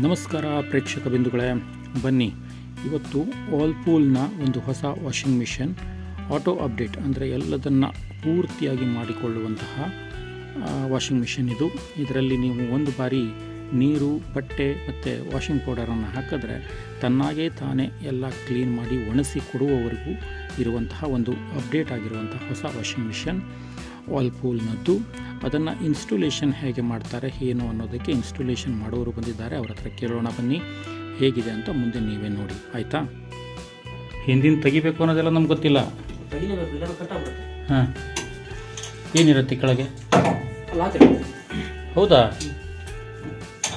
ನಮಸ್ಕಾರ ಪ್ರೇಕ್ಷಕ ಬಿಂದುಗಳೇ, ಬನ್ನಿ. ಇವತ್ತು ವಾಲ್ಪೂಲ್ನ ಒಂದು ಹೊಸ ವಾಷಿಂಗ್ ಮಿಷನ್ ಆಟೋ ಅಪ್ಡೇಟ್ ಅಂದರೆ ಎಲ್ಲದನ್ನು ಪೂರ್ತಿಯಾಗಿ ಮಾಡಿಕೊಳ್ಳುವಂತಹ ವಾಷಿಂಗ್ ಮಿಷನ್ ಇದು. ಇದರಲ್ಲಿ ನೀವು ಒಂದು ಬಾರಿ ನೀರು, ಬಟ್ಟೆ ಮತ್ತು ವಾಷಿಂಗ್ ಪೌಡರನ್ನು ಹಾಕಿದ್ರೆ ತನ್ನಾಗೇ ತಾನೇ ಎಲ್ಲ ಕ್ಲೀನ್ ಮಾಡಿ ಒಣಸಿ ಕೊಡುವವರೆಗೂ ಇರುವಂತಹ ಒಂದು ಅಪ್ಡೇಟ್ ಆಗಿರುವಂಥ ಹೊಸ ವಾಷಿಂಗ್ ಮಿಷನ್ ವಾಲ್ಪೂಲ್ನದ್ದು ಅದನ್ನು ಇನ್ಸ್ಟುಲೇಷನ್ ಹೇಗೆ ಮಾಡ್ತಾರೆ ಏನು ಅನ್ನೋದಕ್ಕೆ ಇನ್ಸ್ಟುಲೇಷನ್ ಮಾಡೋರು ಬಂದಿದ್ದಾರೆ. ಅವ್ರ ಹತ್ರ ಕೇಳೋಣ ಬನ್ನಿ. ಹೇಗಿದೆ ಅಂತ ಮುಂದೆ ನೀವೇ ನೋಡಿ. ಆಯಿತಾ? ಹಿಂದಿನ ತೆಗಿಬೇಕು ಅನ್ನೋದೆಲ್ಲ ನಮ್ಗೆ ಗೊತ್ತಿಲ್ಲ. ಹಾಂ. ಏನಿರುತ್ತೆ ಕೆಳಗೆ? ಹೌದಾ?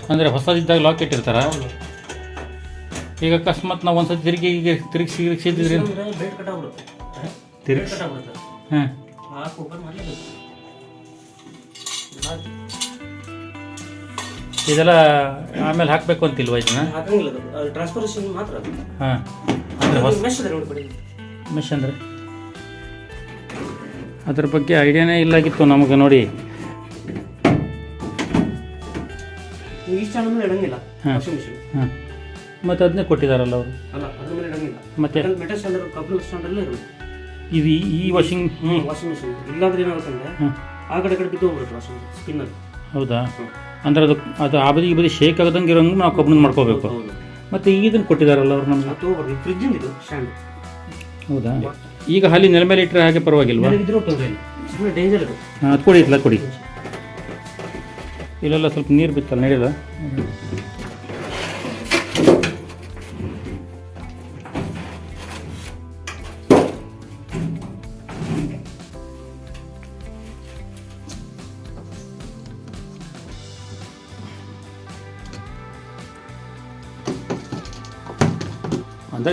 ಅಂದರೆ ಹೊಸದಿದ್ದಾಗ ಲಾಕ್ ಇಟ್ಟಿರ್ತಾರ? ಈಗ ಅಕಸ್ಮಾತ್ ನಾವು ಒಂದ್ಸತಿ ತಿರುಗಿ ತಿರುಗಿಸಿ ತಿರುಗಿಸಿದ್ರೆ ತಿರುಗಿಸಿ. ಹಾಂ. ಲಾಕ್ ಓಪನ್ ಮಾಡಲೇಬೇಕು ಇದೆಲ್ಲ ಆಮೇಲೆ ಹಾಕಬೇಕು ಅಂತಿಲ್ವಾ ಇದನ್ನ? ಹಾಕಂಗಿಲ್ಲ ಅದು. ಮಾತ್ರ ಹಾಂ. ಅಂದರೆ ಹೊಸ ಮೆಶ್ ಅದ ನೋಡಿ ಬಿಡಿ ಮೆಶ್ ಅಂದರೆ? ಅದ್ರ ಬಗ್ಗೆ ಐಡಿಯಾನೇ ಇಲ್ಲಾಗಿತ್ತು ನಮಗೆ ನೋಡಿ. ನೀವು ಈ ಚಾನಲ್ ಮೇಲೆ ಇಡಂಗಿಲ್ಲ ಹಾ. ವಾಷಿಂಗ್ ಮಿಷಿನ್ ಹಾಂ. ಮತ್ತು ಅದನ್ನೇ ಕೊಟ್ಟಿದ್ದಾರಲ್ಲ ಅವರು? ಅಲ್ಲ ಅದ್ರ ಮೇಲೆ ಇಡಂಗಿಲ್ಲ. ಮತ್ತೆ? ಮೆಟಲ್ ಸ್ಟ್ಯಾಂಡರ್ಡ್ ಕಬ್ಬಿಣ ಸ್ಟ್ಯಾಂಡರ್ಡಲ್ಲೇ ಇರಬೇಕು ಇದು ಈ- ಈ ವಾಷಿಂಗ್ ಹ್ಞೂ ವಾಷಿಂಗ್ ಮಿಷಿನ್ ಇಲ್ಲಾಂದ್ರೆ ಏನಾಗುತ್ತೆ ಅಂದ್ರೆ ಹಾಂ ಆ ಕಡೆ ಈ ಕಡೆ ಬಿದ್ದು ಹೋಗ್ಬಿಡುತ್ತೆ ವಾಷಿಂಗ್ ಸ್ಪಿನ್ ಅದು ಹೌದಾ? ಅಂದ್ರೆ ಅದು ಅದು ಆ ಬದಿ ಈ ಬದಿ ಶೇಕ್ ಆಗದಂಗೆ ಇರೋಂಗೆ ನಾವು ಕಬ್ಬಣ ಮಾಡ್ಕೋಬೇಕು. ಹೌದು ಮತ್ತು ಇದನ್ನು ಕೊಟ್ಟಿದ್ದಾರಲ್ಲ ಅವ್ರು ನಮ್ಗೆ? ಅದು ತಗೋಬಾರ್ದು ಇದು ಸ್ಟ್ಯಾಂಡ್ ಹೌದಾ? ಈಗ ಹಾಲಿ ನೆಲ ಮೇಲೆ ಇಟ್ಟರೆ ಹಾಗೆ ಪರವಾಗಿಲ್ವಾ? ಇದ್ರೂ ತೊಂದರೆ ಇಲ್ಲ. ಸುಮ್ಮನೆ ಡೇಂಜರ್ ಇದು ಹಾಂ ಅದು ಕೊಡಿ ಇಲ್ಲ ಕೊಡಿ. ಇಲ್ಲೆಲ್ಲ ಸ್ವಲ್ಪ ನೀರು ಬಿತ್ತಲ್ಲ ನಡೆಯಲ್ಲ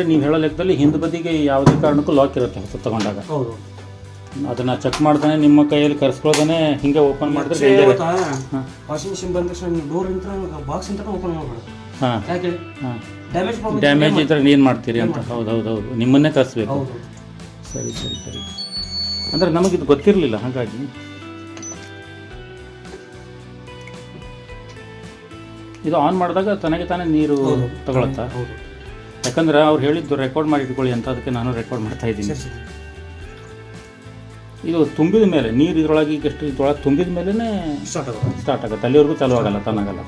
ಅಂದರೆ ನೀವು ಹೇಳೋ ಲೆಕ್ಕದಲ್ಲಿ ಹಿಂದೆ ಬದಿಗೆ ಯಾವುದೇ ಕಾರಣಕ್ಕೂ ಲಾಕ್ ಇರುತ್ತೆ ಹೊಸ ತಗೊಂಡಾಗ. ಹೌದು. ಅದನ್ನ ಚೆಕ್ ಮಾಡ್ತಾನೆ ನಿಮ್ಮ ಕೈಯಲ್ಲಿ ಕರೆಸ್ಕೊಳ್ತಾನೆ ಹಿಂಗೆ ಓಪನ್ ಮಾಡಿದ್ರೆ danger. ವಾಷಿಂಗ್ ಮಿಷಿನ್ ಬಂದ ತಕ್ಷಣ ನೀವು ಡೋರ್ ಇಂತ ಬಾಕ್ಸ್ ಇಂತ ಓಪನ್ ಹಾಂ. ಯಾಕೆ? ಹಾಂ. ಡ್ಯಾಮೇಜ್ ಡ್ಯಾಮೇಜ್ ಇದ್ರೆ ಏನು ಮಾಡ್ತೀರಿ? ಅಂತ. ಹೌದು ಹೌದು ಹೌದು. ನಿಮ್ಮನ್ನೇ ಕರೆಸ್ಬೇಕು. ಹೌದು. ಸರಿ ಸರಿ ಸರಿ. ಅಂದರೆ ನಮಗಿದು ಗೊತ್ತಿರಲಿಲ್ಲ ಹಾಗಾಗಿ. ಇದು ಆನ್ ಮಾಡಿದಾಗ ತನಗೆ ತಾನೇ ನೀರು ತಗೊಳತ್ತಾ? ಹೌದು. ಯಾಕಂದ್ರೆ ಅವ್ರು ಹೇಳಿದ್ದು ರೆಕಾರ್ಡ್ ಮಾಡಿ ಇಟ್ಕೊಳ್ಳಿ ಅಂತ ಅದಕ್ಕೆ ನಾನು ರೆಕಾರ್ಡ್ ಮಾಡ್ತಾ ಇದ್ದೀನಿ. ಇದು ತುಂಬಿದ ಮೇಲೆ ನೀರು ಇದ್ರೊಳಗೆ ಈಗ ಎಷ್ಟು ಇದ್ರೊಳಗೆ ತುಂಬಿದ ಮೇಲೇ ಸ್ಟಾರ್ಟ್ ಆಗುತ್ತೆ. ಅಲ್ಲಿವರೆಗೂ ಚಾಲೂ ಆಗಲ್ಲ ತನ್ನಾಗಲ್ಲ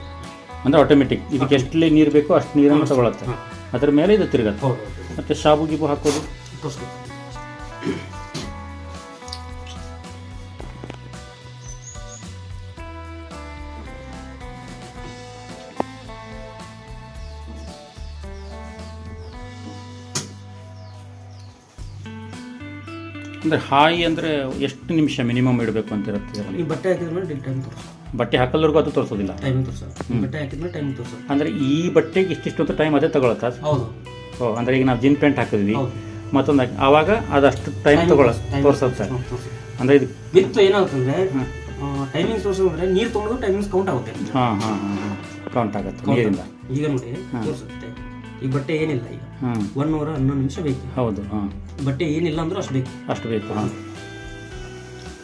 ಅಂದರೆ ಆಟೋಮೆಟಿಕ್ ಇದಕ್ಕೆ ಎಷ್ಟು ನೀರು ಬೇಕೋ ಅಷ್ಟು ನೀರನ್ನು ತಗೊಳತ್ತೆ. ಅದ್ರ ಮೇಲೆ ಇದು ತಿರುಗತ್ತೆ. ಮತ್ತು ಶಾಬು ಗೀಬು ಹಾಕೋದು. ಅಂದರೆ ಹಾಯಿ ಅಂದರೆ ಎಷ್ಟು ನಿಮಿಷ ಮಿನಿಮಮ್ ಇಡಬೇಕು ಅಂತ ಇರುತ್ತೆ ಈ ಬಟ್ಟೆ ಹಾಕಿದ್ಮೇಲೆ ಟೈಮ್ ತೋರಿಸೋದು ಬಟ್ಟೆ ಹಾಕಲ್ವರೆಗೂ ಅದು ತೋರಿಸೋದಿಲ್ಲ? ಟೈಮ್ ತೋರಿಸೋದು ಬಟ್ಟೆ ಹಾಕಿದ್ಮೇಲೆ ಟೈಮ್ ತೋರಿಸೋದು ಅಂದರೆ ಈ ಬಟ್ಟೆಗೆ ಇಷ್ಟಿಷ್ಟೊತ್ತು ಟೈಮ್ ಅದೇ ತಗೊಳತ್ತಾ? ಹೌದು. ಓ ಅಂದರೆ ಈಗ ನಾವು ಜೀನ್ ಪ್ಯಾಂಟ್ ಹಾಕಿದ್ವಿ. ಮತ್ತೊಂದು ಹಾಕಿ ಆವಾಗ ಅದಷ್ಟು ಟೈಮ್ ತಗೊಳ ತೋರಿಸುತ್ತೆ ಸರ್. ಅಂದರೆ ಇದು ವಿತ್ ಏನಾಗುತ್ತಂದ್ರೆ ಟೈಮಿಂಗ್ ತೋರಿಸೋದ್ರೆ ನೀರು ತೊಗೊಂಡು ಟೈಮಿಂಗ್ಸ್ ಕೌಂಟ್ ಆಗುತ್ತೆ. ಹಾಂ ಹಾಂ ಹಾಂ ಕೌಂಟ್ ಆಗುತ್ತೆ ನೀರಿಂದ. ಈಗ ನೋಡಿ ತೋರಿಸುತ್ತೆ. ಈ ಬಟ್ಟೆ ಏನಿಲ್ಲ ಈಗ. ಒನ್ ಅವರ್ ಹನ್ನೊಂದು ನಿಮಿಷ ಬೇಕು? ಹೌದು. ಹಾಂ. ಬಟ್ಟೆ ಏನಿಲ್ಲ ಅಂದ್ರೂ ಅಷ್ಟು ಬೇಕು? ಅಷ್ಟು ಬೇಕು ಹಾಂ.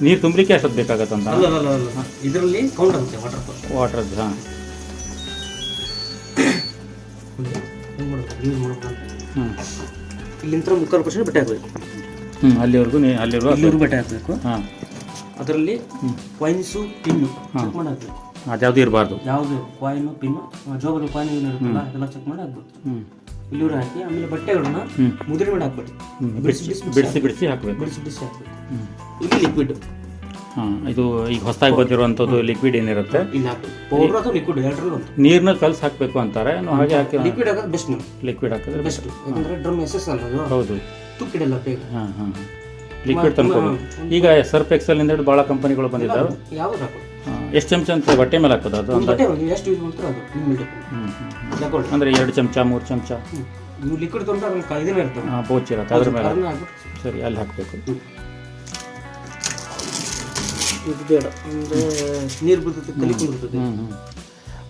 ನೀರು ತುಂಬಲಿಕ್ಕೆ ಅಷ್ಟೊತ್ತು ಬೇಕಾಗತ್ತಂತ? ಅಲ್ಲ ಅಲ್ಲ ಅಲ್ಲ ಅಲ್ಲ ಇದರಲ್ಲಿ ಕೌಂಟ್ ಆಗುತ್ತೆ ವಾಟರ್ ವಾಟರ್ ಹಾಂ. ಹ್ಞೂ ಇಲ್ಲಿಂದ ಮುಕ್ಕಾಲು ಪರ್ಸೆಂಟ್ ಬಟ್ಟೆ ಹಾಕಬೇಕು. ಹ್ಞೂ ಅಲ್ಲಿವರೆಗೂ ನೀ ಅಲ್ಲಿವರೆಗೂ ಅಲ್ಲಿವರೆಗೂ ಬಟ್ಟೆ ಹಾಕಬೇಕು. ಹಾಂ. ಅದರಲ್ಲಿ ಕಾಯಿನ್ಸು ಪಿನ್ನು ಚೆಕ್ ಮಾಡಿ ಅದು ಅದ್ಯಾವುದು ಇರಬಾರ್ದು. ಯಾವುದು? ಕಾಯಿನು ಪಿನ್ನು ಜೋಬಲ್ಲಿ ಕಾಯಿನ್ ಏನಿರುತ್ತಲ್ಲ ಅದೆಲ್ಲ ಚೆಕ್ ಮಾಡಿ ಹಾಕ್ಬೇಕು. ಹ್ಞೂ ಇಲ್ಲಿವ್ರು ಹಾಕಿ ಆಮೇಲೆ ಬಟ್ಟೆಗಳನ್ನ ಮುದ್ರೆ ಮಾಡಿ ಹಾಕ್ಬಿಟ್ಟು ಬಿಡಿಸಿ ಬಿಡಿಸಿ ಬಿಡಿಸಿ ಹಾಕಬೇಕು. ಬಿಡಿಸಿ ಬಿಡಿಸಿ ಹಾಕ್ಬೇಕು. ಇಲ್ಲಿ ಲಿಕ್ವಿಡ್ ಹಾಂ ಇದು ಈಗ ಹೊಸದಾಗಿ ಬಂದಿರುವಂಥದ್ದು ಲಿಕ್ವಿಡ್ ಏನಿರುತ್ತೆ? ಪೌಡ್ರ್ ಅಥವಾ ಲಿಕ್ವಿಡ್ ಎರಡರಲ್ಲಿ ಒಂದು ನೀರನ್ನ ಕಲ್ಸಿ ಹಾಕಬೇಕು ಅಂತಾರೆ. ನಾವು ಹಾಗೆ ಹಾಕಿ ಲಿಕ್ವಿಡ್ ಹಾಕೋದು ಬೆಸ್ಟ್ ನೀವು ಲಿಕ್ವಿಡ್ ಹಾಕಿದ್ರೆ ಬೆಸ್ಟ್ ಯಾಕಂದರೆ ಡ್ರಮ್ ಎಸ್ ಎಸ್ ಅಲ್ಲ ಹೌದು. ತುಕ್ಕಿಡಲ್ಲ ಬೇಗ. ಹಾಂ ಹಾಂ ಲಿಕ್ವಿಡ್ ತಂದ್ಕೋಬೇಕು ಈಗ ಸರ್ಪ್ ಎಕ್ಸೆಲ್ ಇಂದ ಭಾಳ ಕಂಪನಿಗಳು ಬಂದಿದ್ದಾವೆ. ಯಾವ್ದು ಹಾಕೋದು ಎಷ್ಟು ಚಮಚ ಅಂತ ಬಟ್ಟೆ ಮೇಲೆ ಹಾಕೋದು ಅದು? ಎಷ್ಟು ಯೂಸ್ ಮಾಡ್ತೀರೋ ಅದು ನಿಮ್ಮ ಅಂದರೆ ಎರಡು ಚಮಚ ಮೂರು ಚಮಚ. ನೀವು ಲಿಕ್ವಿಡ್ ತೊಗೊಂಡ್ರೆ ಅದ್ರಲ್ಲಿ ಇದನ್ನ ಇರ್ತದೆ ಹಾಂ ಪೌಚ್ ಇರುತ್ತೆ ಅದ್ರ ಮೇಲೆ. ಅದನ್ನ ಹಾಕ್ಬಿಟ್ಟು ಸರಿ ಅಲ್ಲಿ ಹಾಕಬೇಕು. ಇದು ಬೇಡ ಅಂದ್ರೆ ನೀರು ಬಿಡ್ತದೆ ಹ್ಞೂ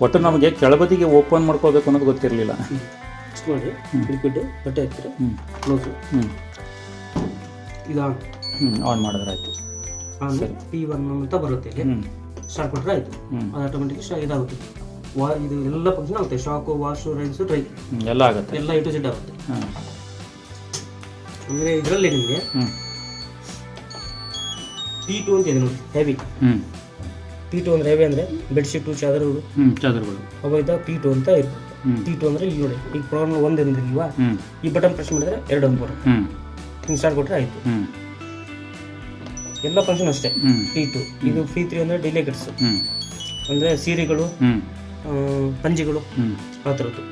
ಒಟ್ಟು ನಮಗೆ ಕೆಳಬದಿಗೆ ಓಪನ್ ಮಾಡ್ಕೋಬೇಕು ಅನ್ನೋದು ಗೊತ್ತಿರಲಿಲ್ಲ. ಮಾಡಿ ಲಿಕ್ವಿಡ್ ಬಟ್ಟೆ ಹಾಕ್ತೀರ? ಹ್ಞೂ ಕ್ಲೋಸು. ಇದು ಹ್ಞೂ ಆನ್ ಮಾಡಿದ್ರೆ ಆಯಿತು. ಆಮೇಲೆ ಪಿ ಒನ್ ಅಂತ ಬರುತ್ತೆ ಸ್ಟಾರ್ಟ್ ಕೊಟ್ಟರೆ ಆಯಿತು. ಅದು ಆಟೋಮೆಟಿಕ್ ಇದಾಗುತ್ತೆ. ವಾ ಇದು ಎಲ್ಲ ಫಂಕ್ಷನ್ ಆಗುತ್ತೆ. ಶಾಕು ವಾಶು ರೈಸ್ ಡ್ರೈ ಎಲ್ಲ ಆಗುತ್ತೆ. ಎಲ್ಲ ಇಟು ಜೆಡ್ ಆಗುತ್ತೆ. ಅಂದರೆ ಇದರಲ್ಲಿ ನಿಮಗೆ ಟಿ ಟು ಅಂತ ಇದೆ ನೋಡಿ ಹೆವಿ ಪಿ ಟು ಅಂದರೆ ಹೆವಿ ಅಂದರೆ ಬೆಡ್ಶೀಟು ಚಾದರಗಳು. ಚಾದರುಗಳು. ಅವಾಗ ಪಿ ಟು ಅಂತ ಇರ್ತದೆ ಟಿ ಟು ಅಂದರೆ ಇಲ್ಲಿ ನೋಡಿ ಈಗ ಪ್ರಾಬ್ಲಮ್ ಒಂದು ಇಲ್ವಾ ಹ್ಞೂ ಈ ಬಟನ್ ಪ್ರೆಸ್ ಮಾಡಿದ್ರೆ ಎರಡು ಒಂದು ಬರುತ್ತೆ. ಹಿಂಗೆ ಸ್ಟಾರ್ಟ್ ಕೊಟ್ಟರೆ ಆಯಿತು. ಎಲ್ಲ ಫಂಕ್ಷನ್ ಅಷ್ಟೇ. ಪಿ ಟು ಇದು ಪಿ ತ್ರೀ ಅಂದರೆ ಡೈಲಿ ಕಿಟ್ಸ್ ಅಂದರೆ ಸೀರೆಗಳು ಪಂಜಿಗಳು ಆ ಥರದ್ದು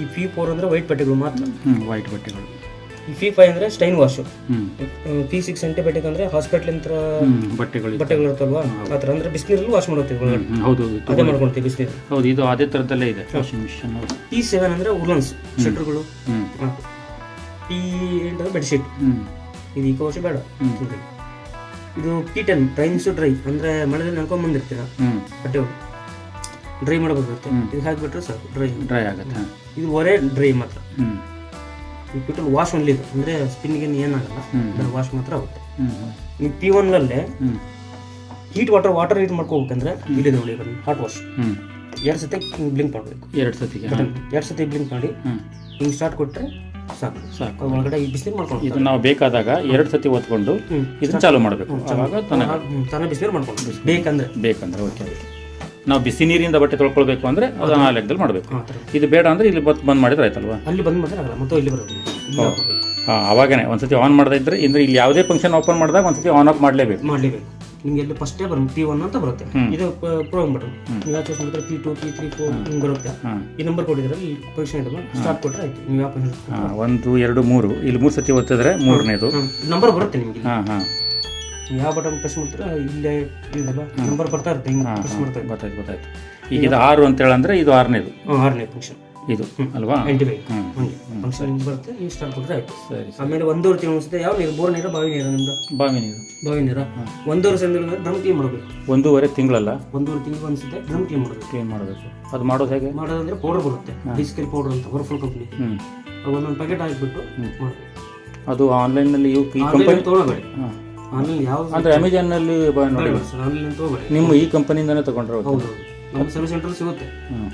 ಈ ಪಿ ಫೋರ್ ಅಂದರೆ ವೈಟ್ ಬಟ್ಟೆಗಳು ಮಾತ್ರ. ವೈಟ್ ಬಟ್ಟೆಗಳು. ಈ ಪಿ ಫೈವ್ ಅಂದರೆ stain wash P six antibiotic ಅಂದರೆ ಹಾಸ್ಪಿಟ್ಲ್ ಹಾಸ್ಪಿಟಲ್ ಅಂತರ ಬಟ್ಟೆಗಳು ಬಟ್ಟೆಗಳು ಇರ್ತಲ್ವಾ? ಆ ಥರ ಅಂದ್ರೆ ಬಿಸಿನೀರಲ್ಲಿ ವಾಶ್ ಮಾಡುತ್ತೆ ಒಳಗಡೆ. ಹೌದು ಅದೇ ಮಾಡ್ಕೊಳ್ತೀವಿ ಬಿಸಿನೀರು ಹೌದು ಇದು ಅದೇ ಥರದಲ್ಲೇ ಇದೆ. ವಾಷಿಂಗ್ ಮಿಷನ್ ಈ ಪಿ ಸೆವೆನ್ ಅಂದರೆ ಉರ್ಲನ್ಸ್ ಶೆಟ್ರುಗಳು ಶೀಟ್ ಬೆಡ್ಶೀಟ್ ಇದು ಈ ವರ್ಷ ಬೇಡ. ಇದು ಕೀಟನ್ ಟೆನ್ ಡ್ರೈನ್ಸು ಡ್ರೈ ಅಂದ್ರೆ ಮಳೆದಲ್ಲಿ ನಡ್ಕೊಂಡ್ ಬಂದಿರ್ತೀರ? ಬಟ್ಟೆ ಡ್ರೈ ಮಾಡಬೇಕಾಗುತ್ತೆ. ಇದು ಹಾಕ್ಬಿಟ್ರೆ ಸಾಕು ಡ್ರೈ ಡ್ರೈ ಆಗುತ್ತೆ. ಇದು ಒರೇ ಡ್ರೈ ಮಾತ್ರ. ಪಿಟಲ್ ವಾಶ್ ಓನ್ಲಿ ಇದು. ಅಂದರೆ ಗಿನ್ ಏನಾಗಲ್ಲ. ವಾಶ್ ಮಾತ್ರ ಆಗುತ್ತೆ. ಈ ಪಿ ಒನ್ನಲ್ಲೇ ಅಲ್ಲಿ ಹೀಟ್ ವಾಟರ್ ವಾಟರ್ ಇದು ಮಾಡ್ಕೋಬೇಕಂದ್ರೆ ಇಲ್ಲಿದೆ ನೋಡಿ ಹಾಟ್ ವಾಶ್ ಎರಡು ಸತಿ ಬ್ಲಿಂಕ್ ಮಾಡಬೇಕು. ಎರಡು ಸತಿ ಎರಡು ಸತಿ ಬ್ಲಿಂಕ್ ಮಾಡಿ ಹಿಂಗೆ ಸ್ಟಾರ್ಟ್ ಕೊಟ್ಟರೆ ಸಾಕು ಸಾಕು. ಒಳಗಡೆ ಈ ಬಿಸಿನೀರು ಮಾಡ್ಕೊಂಡು ಇದು ನಾವು ಬೇಕಾದಾಗ ಎರಡು ಸತಿ ಒತ್ಕೊಂಡು. ಇದನ್ನ ಚಾಲೂ ಮಾಡಬೇಕು. ಆವಾಗ ತನಕ. ತಾನೇ ಬಿಸಿನೀರು ಮಾಡ್ಕೊಂಡು ಬೇಕಂದ್ರೆ. ಬೇಕಂದ್ರೆ ಓಕೆ ನಾವು ಬಿಸಿ ನೀರಿಂದ ಬಟ್ಟೆ ತೊಳ್ಕೊಳ್ಬೇಕು ಅಂದರೆ ಅದನ್ನ ಆ ಲೆಕ್ಕದಲ್ಲಿ ಮಾಡಬೇಕು. ಇದು ಬೇಡ ಅಂದ್ರೆ ಇಲ್ಲಿ ಬತ್ ಬಂದ್ ಮಾಡಿದ್ರೆ ಆಯ್ತಲ್ವಾ? ಅಲ್ಲಿ ಬಂದ್ ಮಾಡಿದ್ರೆ ಆಗಲ್ಲ ಮತ್ತೆ ಇಲ್ಲಿ ಬರೋದು. ಹಾಂ ಅವಾಗನೇ ಒಂದ್ಸತಿ ಆನ್ ಮಾಡದಿದ್ರೆ ಅಂದ್ರೆ ಇಲ್ಲಿ ಯಾವುದೇ ಫಂಕ್ಷನ್ ಓಪನ್ ಮಾಡಿದಾಗ ಒಂದ್ಸತಿ ಆನ್ ಆಫ್ ಮಾಡಲೇಬೇಕು. ಮಾಡ್ಲೇಬೇಕು. ನಿಮ್ಗೆ ಎಲ್ಲಿ ಫಸ್ಟೇ ಬರುತ್ತೆ ಪಿ ಒನ್ ಅಂತ ಬರುತ್ತೆ. ಇದು ಪ್ರೋಗ್ರಾಮ್ ಬಟನ್ ನೀವು ಯಾವ ಚೂಸ್ ಮಾಡಿದ್ರೆ P two P three four ನಿಮ್ಗೆ ಬರುತ್ತೆ. ಈ ನಂಬರ್ ಕೊಟ್ಟಿದ್ರೆ ಈ ಪೊಸಿಷನ್ ಇದೆ ಸ್ಟಾರ್ಟ್ ಕೊಟ್ಟರೆ ಆಯ್ತು. ನೀವು ಯಾವ ಪೊಸಿಷನ್ ಒಂದು ಎರಡು ಮೂರು. ಇಲ್ಲಿ ಮೂರು ಸತಿ ಒತ್ತಿದ್ರೆ ಮೂರನೇದು. ನಂಬರ್ ಬರುತ್ತೆ ನಿಮಗೆ ಹಾಂ ಹಾಂ. ನೀವು ಯಾವ ಬಟನ್ ಪ್ರೆಸ್ ಮಾಡ್ತೀರಾ ಇಲ್ಲೇ ಇದಲ್ಲ ನಂಬರ್ ಬರ್ತಾ ಇರುತ್ತೆ ಹಿಂಗೆ ಪ್ರೆಸ್ ಮಾಡ್ತಾ ಗೊತ್ತಾಯ್ತು ಗೊತ್ತಾಯ್ತು. ಈಗ ಇದು ಆರು ಅಂತ ಹೇಳಂದ್ರೆ ಇದು ಆರನೇದು. ಆರನೇ ಫಂಕ್ಷನ್ ಇದು ಅಲ್ವಾ? ಫಂಕ್ಷನ್ ಬರುತ್ತೆ ನೀವು ಸ್ಟಾರ್ಟ್ ಕೊಟ್ಟರೆ ಆಯ್ತು. ಸರಿ ಆಮೇಲೆ ಒಂದೂವರೆ ತಿಂಗಳು ಅನಿಸುತ್ತೆ ಯಾವ ನೀರು? ಬೋರ್ ನೀರು ಬಾವಿ ನೀರು ನಿಮ್ದು? ಬಾವಿ ನೀರು. ಬಾವಿ ನೀರ? ಒಂದೂವರೆ ಸಾವಿರ ಡ್ರಮ್ ಕ್ಲೀನ್ ಮಾಡಬೇಕು. ಒಂದೂವರೆ ತಿಂಗಳಲ್ಲ? ಒಂದೂವರೆ ತಿಂಗಳು ಅನಿಸುತ್ತೆ ಡ್ರಮ್ ಕ್ಲೀನ್ ಮಾಡಬೇಕು. ಕ್ಲೀನ್ ಮಾಡಬೇಕು. ಅದು ಮಾಡೋದು ಹೇಗೆ? ಮಾಡೋದಂದ್ರೆ ಪೌಡರ್ ಬರುತ್ತೆ ಡಿಸ್ಕಲ್ ಪೌಡರ್ ಅಂತ ವರ್ಫುಲ್ ಕಂಪ್ನಿ ಒಂದೊಂದು ಪ್ಯಾಕೆಟ್ ಹಾಕ್ಬಿಟ್ಟು ಮಾಡಬೇಕು. ಅದು ಆನ್ಲೈನಲ್ಲಿ ಇವು ಈ ಕಂಪನಿ ತೊಗೊಳಬೇಡಿ. ಆನ್ಲೈನ್ ಯಾವ ಅಂದರೆ ಅಮೆಜಾನಲ್ಲಿ ಬ ನೋಡಿ. ಆನ್ಲೈನ್ ತೊಗೊಬೇಡಿ ನಿಮ್ಮ ಈ ಕಂಪನಿಯಿಂದನೇ ತಗೊಂಡ್ರೆ ಹೌದು ನಮ್ಮ ಸರ್ವಿಸ್ ಸೆಂಟರ್ ಸಿಗುತ್ತೆ. ಹ್ಞೂ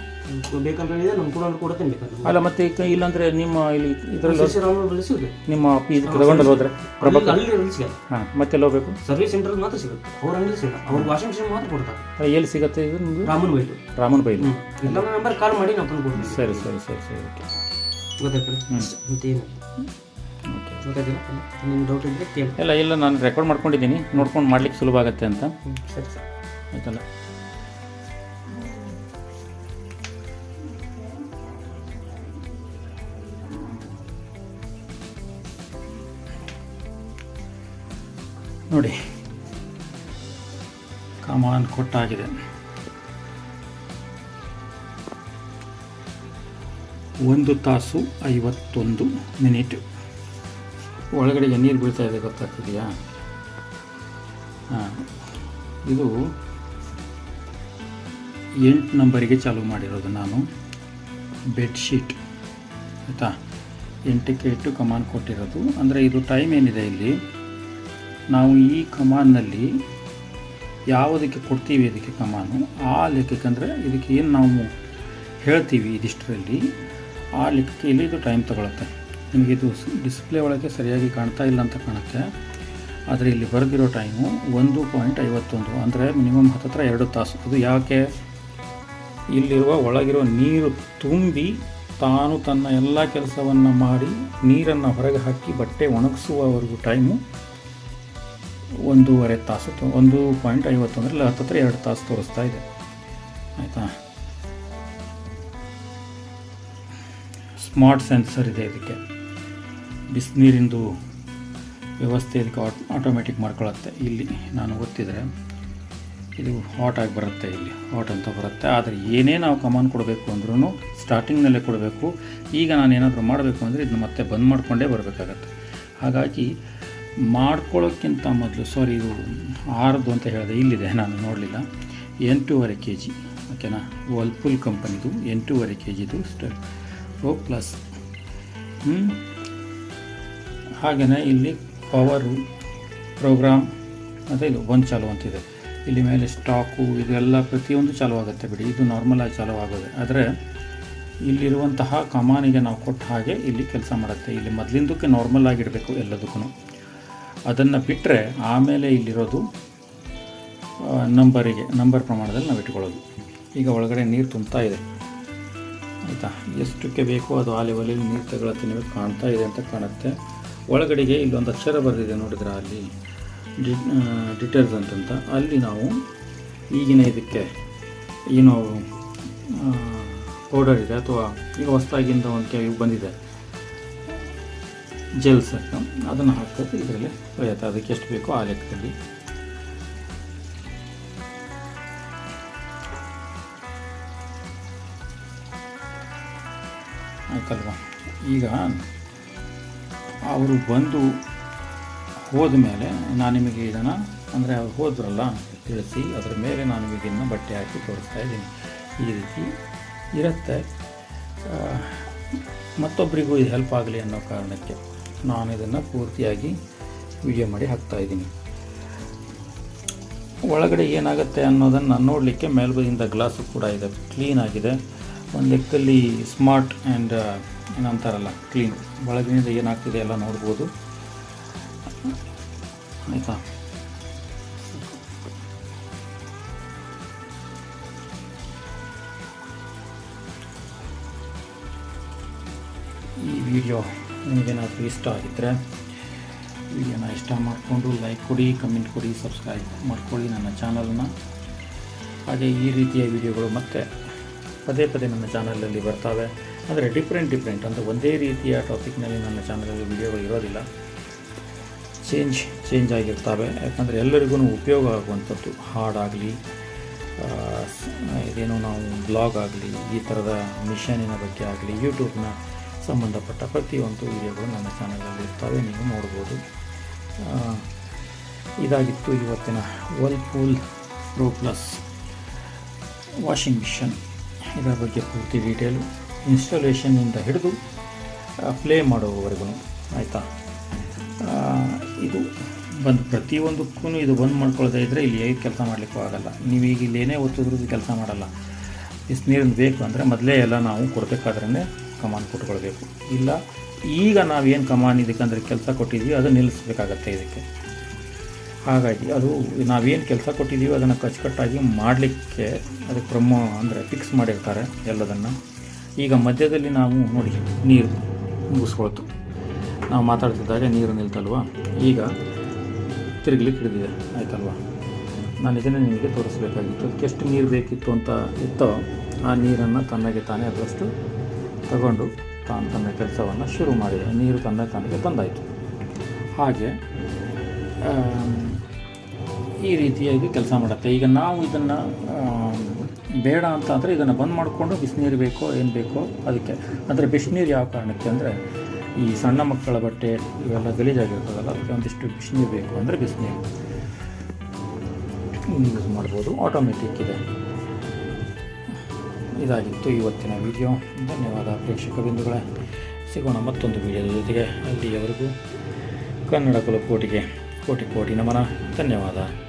ಬೇಕಂತ ಹೇಳಿದ್ರೆ ನಮ್ಮ ಕೂಡ ಕೂಡ ತಿನ್ಬೇಕು ಅಲ್ಲ ಮತ್ತೆ ಈಗ ಇಲ್ಲಾಂದ್ರೆ ನಿಮ್ಮ ಇಲ್ಲಿ ಇದರಲ್ಲಿ ಆನ್ಲೈನ್ ಸಿಗುತ್ತೆ. ನಿಮ್ಮ ಇದಕ್ಕೆ ತಗೊಂಡು ಹೋದ್ರೆ ಅಲ್ಲಿ ಅಲ್ಲಿ ಸಿಗಲ್ಲ. ಹಾಂ ಮತ್ತೆ ಹೋಗ್ಬೇಕು? ಸರ್ವಿಸ್ ಸೆಂಟರ್ ಮಾತ್ರ ಸಿಗುತ್ತೆ. ಅವ್ರ ಅಂಗಡಿ ಸಿಗಲ್ಲ. ಅವ್ರ ವಾಷಿಂಗ್ ಮಿಷಿನ್ ಮಾತ್ರ ಕೊಡ್ತಾರೆ. ಎಲ್ಲಿ ಸಿಗುತ್ತೆ ಇದು ನಿಮ್ದು? ರಾಮನ್ ಬೈಲು. ರಾಮನ್ ಬೈಲು. ಇಲ್ಲ ನಂಬರ್ ಕಾಲ್ ಮಾಡಿ ನಾವು ತಂದು ಕೊಡ್ತೀವಿ. ಸರಿ ಸರಿ ಸರಿ ಸರಿ ಓಕೆ. ಗೊತ್ತಾಯ್ತಲ್ಲ ಮತ್ತೆ ಏನು ಓಕೆ. ಗೊತ್ತಾಯ್ತಿಲ್ಲ? ನಿಮ್ಗೆ ಡೌಟ್ ಇದ್ದರೆ ಕೇಳಿ. ಇಲ್ಲ ಇಲ್ಲ ನಾನು ರೆಕಾರ್ಡ್ ಮಾಡ್ಕೊಂಡಿದ್ದೀನಿ. ನೋಡ್ಕೊಂಡು ಮಾಡ್ಲಿಕ್ಕೆ ಸುಲಭ ಆಗುತ್ತೆ ಅಂತ. ಸರಿ ಸರ್. ಆಯ್ತಲ್ಲ? ನೋಡಿ. ಕಮಾನ್ ಕೊಟ್ಟಾಗಿದೆ. ಒಂದು ತಾಸು ಐವತ್ತೊಂದು ಮಿನಿಟ್. ಒಳಗಡೆಗೆ ನೀರು ಬೀಳ್ತಾ ಇದೆ ಗೊತ್ತಾಗ್ತಿದೆಯಾ? ಹಾಂ. ಇದು ಎಂಟು ನಂಬರಿಗೆ ಚಾಲೂ ಮಾಡಿರೋದು ನಾನು. ಬೆಡ್ಶೀಟ್ ಆಯಿತಾ? ಎಂಟಕ್ಕೆ ಇಟ್ಟು ಕಮಾನ್ ಕೊಟ್ಟಿರೋದು. ಅಂದರೆ ಇದು ಟೈಮ್ ಏನಿದೆ ಇಲ್ಲಿ? ನಾವು ಈ ಕಮಾನ್ನಲ್ಲಿ ಯಾವುದಕ್ಕೆ ಕೊಡ್ತೀವಿ ಇದಕ್ಕೆ ಕಮಾನು? ಆ ಲೆಕ್ಕಕ್ಕೆ ಅಂದರೆ ಇದಕ್ಕೆ ಏನು ನಾವು ಹೇಳ್ತೀವಿ ಇದಿಷ್ಟರಲ್ಲಿ ಆ ಲೆಕ್ಕಕ್ಕೆ ಇಲ್ಲಿ ಇದು ಟೈಮ್ ತಗೊಳುತ್ತೆ? ನಿಮಗೆ ಇದು ಡಿಸ್ಪ್ಲೇ ಒಳಗೆ ಸರಿಯಾಗಿ ಕಾಣ್ತಾ ಇಲ್ಲ ಅಂತ ಕಾಣುತ್ತೆ. ಆದರೆ ಇಲ್ಲಿ ಬರೆದಿರೋ ಟೈಮು ಒಂದು ಪಾಯಿಂಟ್ ಐವತ್ತೊಂದು. ಅಂದರೆ ಮಿನಿಮಮ್ ಹತ್ತತ್ರ ಎರಡು ತಾಸು. ಅದು ಯಾಕೆ? ಇಲ್ಲಿರುವ ಒಳಗಿರೋ ನೀರು ತುಂಬಿ ತಾನು ತನ್ನ ಎಲ್ಲ ಕೆಲಸವನ್ನು ಮಾಡಿ ನೀರನ್ನು ಹೊರಗೆ ಹಾಕಿ ಬಟ್ಟೆ ಒಣಗಿಸುವವರೆಗೂ ಟೈಮು ಒಂದೂವರೆ ತಾಸು ಒಂದು ಪಾಯಿಂಟ್ ಐವತ್ತೊಂದರಲ್ಲಿ ಇಲ್ಲ, ಹತ್ತತ್ರ ಎರಡು ತಾಸು ತೋರಿಸ್ತಾ ಇದೆ. ಆಯಿತಾ? ಸ್ಮಾರ್ಟ್ ಸೆನ್ಸರ್ ಇದೆ ಇದಕ್ಕೆ. ಬಿಸಿನೀರಿಂದು ವ್ಯವಸ್ಥೆ ಇದಕ್ಕೆ ಆಟೋಮೆಟಿಕ್ ಮಾಡ್ಕೊಳ್ಳುತ್ತೆ ಇಲ್ಲಿ, ನಾನು ಗೊತ್ತಿದ್ರೆ. ಇದು ಹಾಟ್ ಆಗಿ ಬರುತ್ತೆ ಇಲ್ಲಿ ಹಾಟ್ ಅಂತ ಬರುತ್ತೆ. ಆದರೆ ಏನೇ ನಾವು ಕಮಾನ್ ಕೊಡಬೇಕು ಅಂದ್ರೂ ಸ್ಟಾರ್ಟಿಂಗ್ನಲ್ಲೇ ಕೊಡಬೇಕು. ಈಗ ನಾನು ಏನಾದರೂ ಮಾಡಬೇಕು ಅಂದರೆ ಇದನ್ನ ಮತ್ತೆ ಬಂದ್ ಮಾಡಿಕೊಂಡೇ ಬರಬೇಕಾಗತ್ತೆ. ಹಾಗಾಗಿ ಮಾಡ್ಕೊಳ್ಳೋಕ್ಕಿಂತ ಮೊದಲು ಸಾರಿ ಇದು ಆರದು ಅಂತ ಹೇಳಿದೆ, ಇಲ್ಲಿದೆ, ನಾನು ನೋಡಲಿಲ್ಲ. ಎಂಟೂವರೆ ಕೆ ಜಿ ಓಕೆನಾ? ವಲ್ಪುಲ್ ಕಂಪನಿದು ಎಂಟೂವರೆ ಕೆ ಜಿದು ಸ್ಟ ಓ ಪ್ಲಸ್ ಹಾಗೆಯೇ ಇಲ್ಲಿ ಪವರು ಪ್ರೋಗ್ರಾಮ್ ಮತ್ತು ಇದು ಒಂದು ಚಾಲು ಅಂತಿದೆ ಇಲ್ಲಿ ಮೇಲೆ ಸ್ಟಾಕು ಇದೆಲ್ಲ ಪ್ರತಿಯೊಂದು ಚಾಲು ಆಗುತ್ತೆ ಬಿಡಿ. ಇದು ನಾರ್ಮಲಾಗಿ ಚಾಲು ಆಗೋದು. ಆದರೆ, ಇಲ್ಲಿರುವಂತಹ ಕಮಾನಿಗೆ ನಾವು ಕೊಟ್ಟ ಹಾಗೆ ಇಲ್ಲಿ ಕೆಲಸ ಮಾಡುತ್ತೆ. ಇಲ್ಲಿ ಮೊದಲಿಂದಕ್ಕೆ ನಾರ್ಮಲ್ ಆಗಿಡಬೇಕು ಎಲ್ಲದಕ್ಕೂ ಅದನ್ನು ಬಿಟ್ಟರೆ ಆಮೇಲೆ ಇಲ್ಲಿರೋದು ನಂಬರಿಗೆ, ನಂಬರ್ ಪ್ರಮಾಣದಲ್ಲಿ ನಾವು ಇಟ್ಕೊಳ್ಳೋದು. ಈಗ ಒಳಗಡೆ ನೀರು ತುಂಬ್ತಾ ಇದೆ. ಆಯಿತಾ? ಎಷ್ಟಕ್ಕೆ ಬೇಕೋ ಅದು ಆ ಲೆವೆಲಲ್ಲಿ ನೀರು ತಗೊಳತ್ತೆ ನಿಮಗೆ ಕಾಣ್ತಾ ಇದೆ ಅಂತ ಕಾಣುತ್ತೆ. ಒಳಗಡೆಗೆ ಇಲ್ಲೊಂದು ಅಕ್ಷರ ಬರೆದಿದೆ ನೋಡಿದ್ರೆ ಅಲ್ಲಿ? ಡಿ ಡಿಟರ್ಜೆಂಟ್ ಅಂತ. ಅಲ್ಲಿ ನಾವು ಈಗಿನ ಇದಕ್ಕೆ ಏನು ಪೌಡರ್ ಇದೆ ಅಥವಾ ಈಗ ಹೊಸ್ದಾಗಿಂದ ಒಂದು ಕೆ ಬಂದಿದೆ. ಜೆಲ್ಸ್ ಸಹ ಅದನ್ನು ಹಾಕೋದು ಇದರಲ್ಲಿ ಒಯ್ಯತ್ತೆ. ಅದಕ್ಕೆ ಎಷ್ಟು ಬೇಕೋ ಆ ಲೆಕ್ಕದಲ್ಲಿ. ಆಯ್ತಲ್ವ? ಈಗ ಅವರು ಬಂದು ಹೋದ ಮೇಲೆ ನಾನು ನಿಮಗೆ ಇದನ್ನು, ಅಂದರೆ ಅವ್ರು ಹೋದ್ರಲ್ಲ ತಿಳಿಸಿ, ಅದರ ಮೇಲೆ ನಾನು ನಿಮಗೆ ಇದನ್ನು ಬಟ್ಟೆ ಹಾಕಿ ತೋರಿಸ್ತಾ ಇದ್ದೀನಿ. ಈ ರೀತಿ ಇರುತ್ತೆ. ಮತ್ತೊಬ್ಬರಿಗೂ ಇದು ಹೆಲ್ಪ್ ಆಗಲಿ ಅನ್ನೋ ಕಾರಣಕ್ಕೆ. ನಾನು ಇದನ್ನು ಪೂರ್ತಿಯಾಗಿ ವಿಡಿಯೋ ಮಾಡಿ ಹಾಕ್ತಾ ಇದ್ದೀನಿ. ಒಳಗಡೆ ಏನಾಗುತ್ತೆ ಅನ್ನೋದನ್ನು ನೋಡಲಿಕ್ಕೆ ಮೇಲ್ಬದಿಯಿಂದ ಗ್ಲಾಸು ಕೂಡ ಇದೆ. ಕ್ಲೀನ್ ಆಗಿದೆ. ಒಂದು ಲೆಕ್ಕಲ್ಲಿ ಸ್ಮಾರ್ಟ್ ಆ್ಯಂಡ್ ಏನಂತಾರಲ್ಲ, ಕ್ಲೀನ್. ಒಳಗಿನಿಂದ ಏನಾಗ್ತಿದೆ ಎಲ್ಲ ನೋಡ್ಬೋದು. ಆಯಿತಾ? ಈ ವಿಡಿಯೋ ನಿಮಗೇನಾದರೂ ಇಷ್ಟ ಆಗಿದ್ದರೆ ವಿಡಿಯೋನ ಇಷ್ಟ ಮಾಡಿಕೊಂಡು ಲೈಕ್ ಕೊಡಿ ಕಮೆಂಟ್ ಕೊಡಿ ಸಬ್ಸ್ಕ್ರೈಬ್ ಮಾಡಿಕೊಳ್ಳಿ ನನ್ನ ಚಾನಲನ್ನು ಹಾಗೆ ಈ ರೀತಿಯ ವಿಡಿಯೋಗಳು ಮತ್ತೆ ಪದೇ ಪದೇ ನನ್ನ ಚಾನಲಲ್ಲಿ ಬರ್ತವೆ. ಆದರೆ ಡಿಫ್ರೆಂಟ್ ಡಿಫ್ರೆಂಟ್ ಅಂದರೆ ಒಂದೇ ರೀತಿಯ ಟಾಪಿಕ್ನಲ್ಲಿ ನನ್ನ ಚಾನಲಲ್ಲಿ ವಿಡಿಯೋಗಳು ಇರೋದಿಲ್ಲ. ಚೇಂಜ್ ಚೇಂಜ್ ಆಗಿರ್ತವೆ. ಯಾಕಂದರೆ ಎಲ್ಲರಿಗೂ ಉಪಯೋಗ ಆಗುವಂಥದ್ದು. ಹಾಡಾಗಲಿ ಇದೇನೋ ನಾವು ಬ್ಲಾಗ್ ಆಗಲಿ, ಈ ಥರದ ಮಿಷನಿನ ಬಗ್ಗೆ ಆಗಲಿ ಯೂಟ್ಯೂಬ್ನ ಸಂಬಂಧಪಟ್ಟ ಪ್ರತಿಯೊಂದು ವಿಡಿಯೋಗಳು ನನ್ನ ಚಾನಲಲ್ಲಿ ಇರ್ತವೆ, ನೀವು ನೋಡ್ಬೋದು. ಇದಾಗಿತ್ತು ಇವತ್ತಿನ Whirlpool pro plus washing machine ಇದರ ಬಗ್ಗೆ ಪೂರ್ತಿ ಡೀಟೇಲು ಇನ್ಸ್ಟಾಲೇಷನ್ನಿಂದ ಹಿಡಿದು ಪ್ಲೇ ಮಾಡುವವರೆಗೂ ಆಯಿತಾ? ಇದು ಬಂದು ಪ್ರತಿಯೊಂದಕ್ಕೂ ಇದು ಬಂದ್ ಮಾಡ್ಕೊಳ್ಳೋದೇ ಇದ್ದರೆ ಇಲ್ಲಿ ಹೇಗೆ ಕೆಲಸ ಮಾಡಲಿಕ್ಕೂ ಆಗೋಲ್ಲ. ನೀವು ಈಗ ಇಲ್ಲಿ ಏನೇ ಒತ್ತಿದ್ರೂ ಕೆಲಸ ಮಾಡಲ್ಲ. ನೀರಿನ ಬೇಕು ಅಂದರೆ ಮೊದಲೇ ಎಲ್ಲ ನಾವು ಕೊಡಬೇಕಾದ್ರೇ ಕಮಾನ್ ಕೊಟ್ಕೊಳ್ಬೇಕು. ಇಲ್ಲ, ಈಗ ನಾವೇನು ಕಮಾನ್ ಅಂದರೆ ಕೆಲಸ ಕೊಟ್ಟಿದ್ವಿ ಅದು ನಿಲ್ಲಿಸ್ಬೇಕಾಗತ್ತೆ ಇದಕ್ಕೆ. ಹಾಗಾಗಿ ಅದು ನಾವೇನು ಕೆಲಸ ಕೊಟ್ಟಿದ್ದೀವಿ ಅದನ್ನು ಅಚ್ಚುಕಟ್ಟಾಗಿ ಮಾಡಲಿಕ್ಕೆ ಅದಕ್ಕೆ ಪ್ರಮೋ ಅಂದರೆ ಫಿಕ್ಸ್ ಮಾಡಿರ್ತಾರೆ ಎಲ್ಲದನ್ನು. ಈಗ ಮಧ್ಯದಲ್ಲಿ ನಾವು ನೋಡಿ, ನೀರು ಮುಗಿಸ್ಕೊಳ್ತು. ನಾವು ಮಾತಾಡ್ತಿದ್ದಾಗ ನೀರು ನಿಲ್ತಲ್ವಾ? ಈಗ ತಿರುಗಲಿಕ್ಕೆ ಹಿಡಿದಿದೆ, ಆಯ್ತಲ್ವಾ? ನಾನು ಇದನ್ನೇ ನಿಮಗೆ ತೋರಿಸ್ಬೇಕಾಗಿತ್ತು. ಅದಕ್ಕೆ ಎಷ್ಟು ನೀರು ಬೇಕಿತ್ತು ಅಂತ ಇತ್ತೋ ಆ ನೀರನ್ನು ತನ್ನಗೆ ತಾನೇ ಅದರಷ್ಟು ತಗೊಂಡು ತಾನು ತನ್ನ ಕೆಲಸವನ್ನು ಶುರು ಮಾಡಿದ, ನೀರು ತನ್ನ ತನಗೆ ತಂದಾಯಿತು. ಹಾಗೆ ಈ ರೀತಿಯಾಗಿ ಕೆಲಸ ಮಾಡುತ್ತೆ. ಈಗ ನಾವು ಇದನ್ನು ಬೇಡ ಅಂತ ಅಂದರೆ ಇದನ್ನು ಬಂದ್ ಮಾಡಿಕೊಂಡು ಬಿಸಿನೀರು ಬೇಕೋ, ಏನು ಬೇಕೋ ಅದಕ್ಕೆ. ಅಂದರೆ ಬಿಸಿನೀರು ಯಾವ ಕಾರಣಕ್ಕೆ ಅಂದರೆ, ಈ ಸಣ್ಣ ಮಕ್ಕಳ ಬಟ್ಟೆ ಇವೆಲ್ಲ ಗಲೀಜಾಗಿರ್ತದಲ್ಲ ಅದಕ್ಕೆ ಒಂದಿಷ್ಟು ಬಿಸಿನೀರು ಬೇಕು ಅಂದರೆ ಬಿಸಿನೀರು. ಯೂಸ್ ಮಾಡ್ಬೋದು ಆಟೋಮೆಟಿಕ್ ಇದೆ. ಇದಾಗಿತ್ತು. ಇವತ್ತಿನ ವಿಡಿಯೋ. ಧನ್ಯವಾದ ಪ್ರೇಕ್ಷಕ ಬಿಂದುಗಳೇ ಸಿಗೋಣ ಮತ್ತೊಂದು ವಿಡಿಯೋದ ಜೊತೆಗೆ. ಅಲ್ಲಿಯವರೆಗೂ ಕನ್ನಡ ಕುಲಕೋಟಿಗೆ ಕೋಟಿ ಕೋಟಿ ನಮನ. ಧನ್ಯವಾದ.